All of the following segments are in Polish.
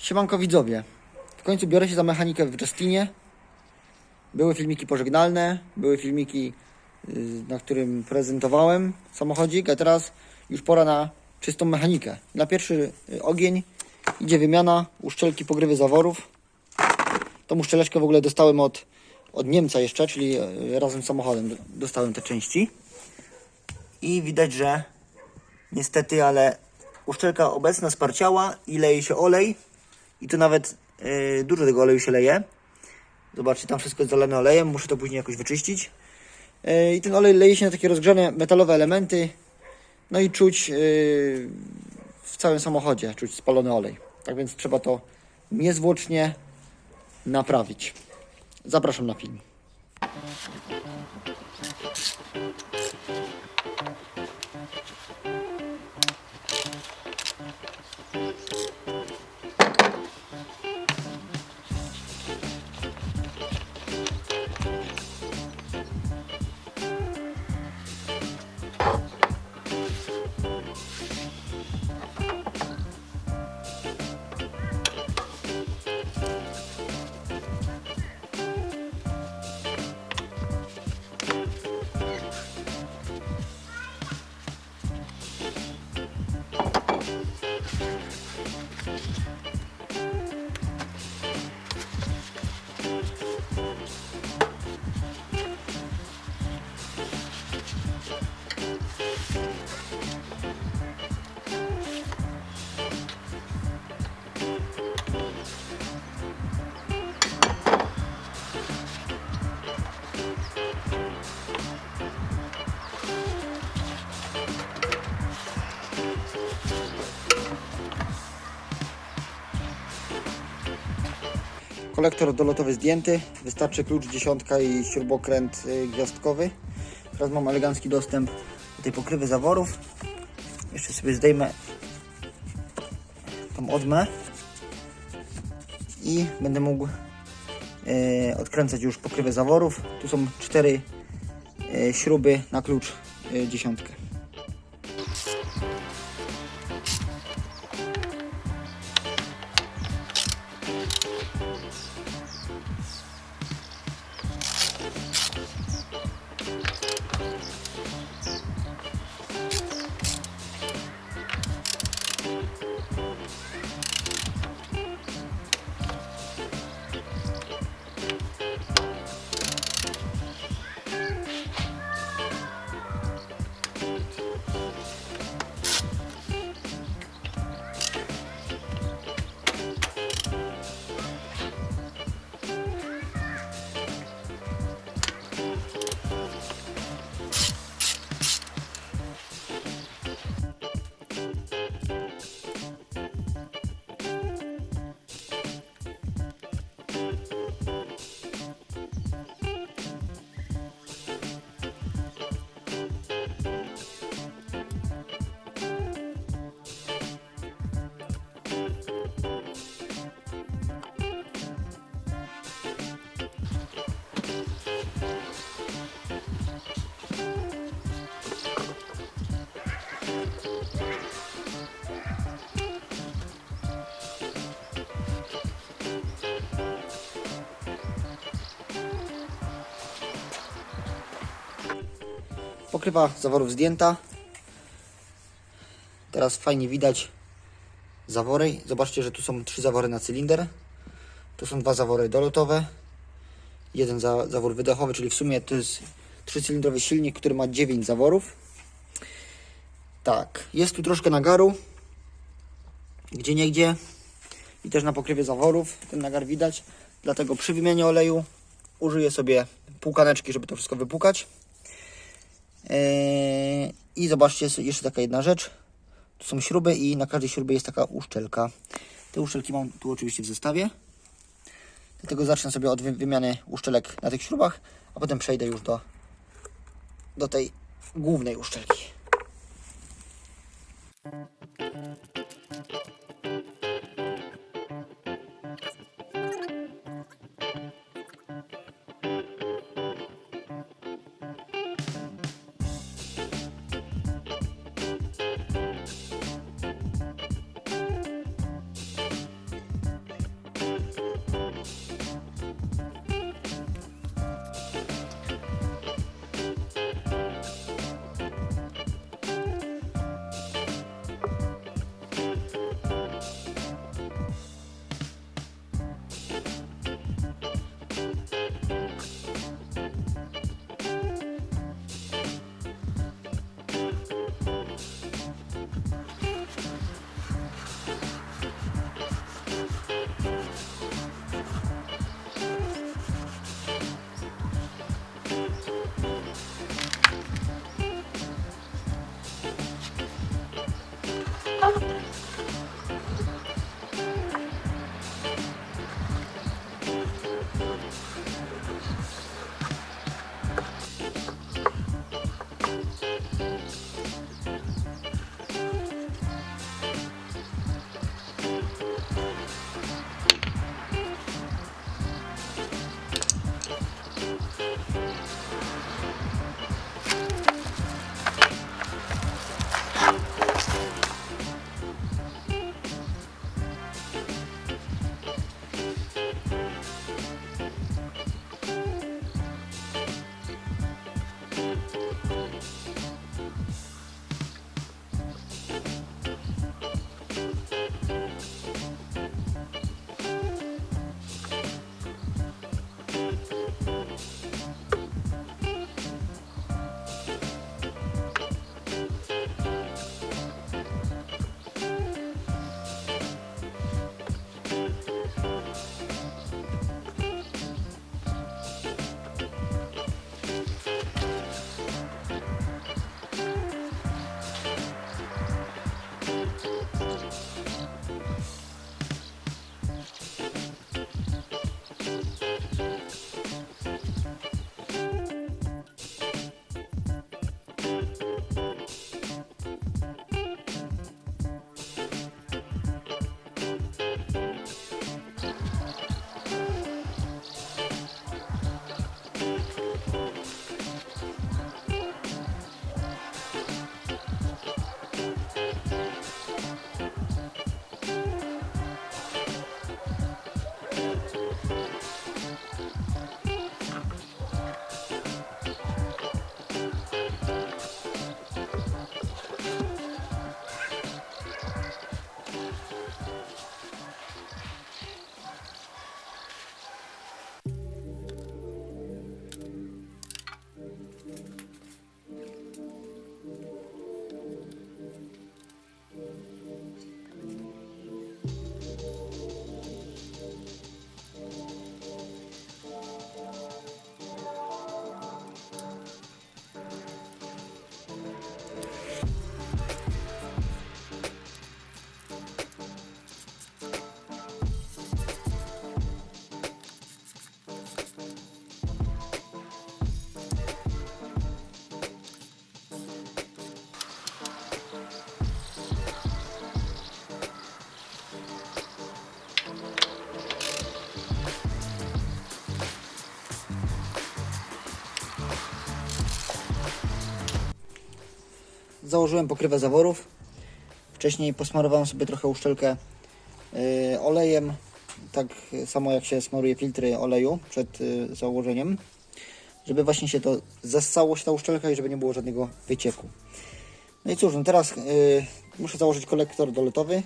Siemanko widzowie. W końcu biorę się za mechanikę w Justinie. Były filmiki pożegnalne, były filmiki, y, na którym prezentowałem samochodzik, a teraz już pora na czystą mechanikę. Na pierwszy y, ogień idzie wymiana uszczelki pogrywy zaworów. Tą uszczeleczkę w ogóle dostałem od, od Niemca jeszcze, czyli y, razem z samochodem dostałem te części. I widać, że niestety, ale uszczelka obecna sparciała i leje się olej. I tu nawet yy, dużo tego oleju się leje. Zobaczcie, tam wszystko jest zalane olejem, muszę to później jakoś wyczyścić. Yy, I ten olej leje się na takie rozgrzane metalowe elementy. No i czuć yy, w całym samochodzie, czuć spalony olej. Tak więc trzeba to niezwłocznie naprawić. Zapraszam na film. Kolektor dolotowy zdjęty. Wystarczy klucz dziesiątka i śrubokręt y, gwiazdkowy. Teraz mam elegancki dostęp do tej pokrywy zaworów. Jeszcze sobie zdejmę tą odmę i będę mógł y, odkręcać już pokrywę zaworów. Tu są cztery y, śruby na klucz y, dziesiątkę. Pokrywa zaworów zdjęta. Teraz fajnie widać zawory. Zobaczcie, że tu są trzy zawory na cylinder. Tu są dwa zawory dolotowe. Jeden za, zawór wydechowy, czyli w sumie to jest trzycylindrowy silnik, który ma 9 zaworów. Tak, jest tu troszkę nagaru. Gdzie niegdzie. I też na pokrywie zaworów ten nagar widać. Dlatego przy wymianie oleju użyję sobie półkaneczki, żeby to wszystko wypłukać. Eee, I zobaczcie, jest jeszcze taka jedna rzecz. Tu są śruby i na każdej śrubie jest taka uszczelka. Te uszczelki mam tu oczywiście w zestawie. Dlatego zacznę sobie od wy- wymiany uszczelek na tych śrubach, a potem przejdę już do, do tej głównej uszczelki. Założyłem pokrywę zaworów. Wcześniej posmarowałem sobie trochę uszczelkę y, olejem, tak samo jak się smaruje filtry oleju przed y, założeniem, żeby właśnie się to zessało się ta uszczelka i żeby nie było żadnego wycieku. No i cóż, no teraz y, muszę założyć kolektor dolotowy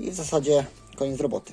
i w zasadzie koniec roboty.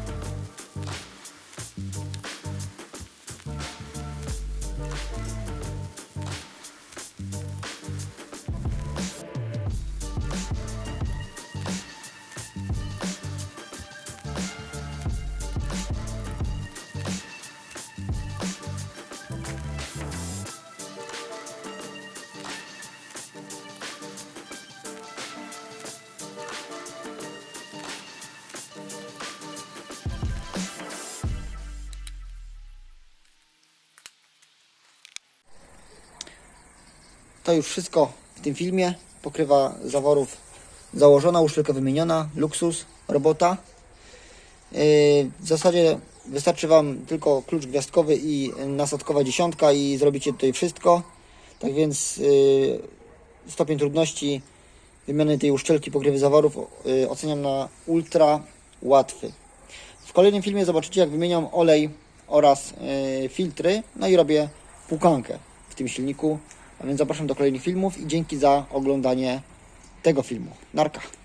To już wszystko w tym filmie. Pokrywa zaworów założona, uszczelka wymieniona, luksus, robota. Yy, W zasadzie wystarczy Wam tylko klucz gwiazdkowy i nasadkowa dziesiątka i zrobicie tutaj wszystko. Tak więc yy, stopień trudności wymiany tej uszczelki pokrywy zaworów yy, oceniam na ultra łatwy. W kolejnym filmie zobaczycie jak wymieniam olej oraz filtry, no i robię płukankę w tym silniku. A więc zapraszam do kolejnych filmów i dzięki za oglądanie tego filmu. Narka.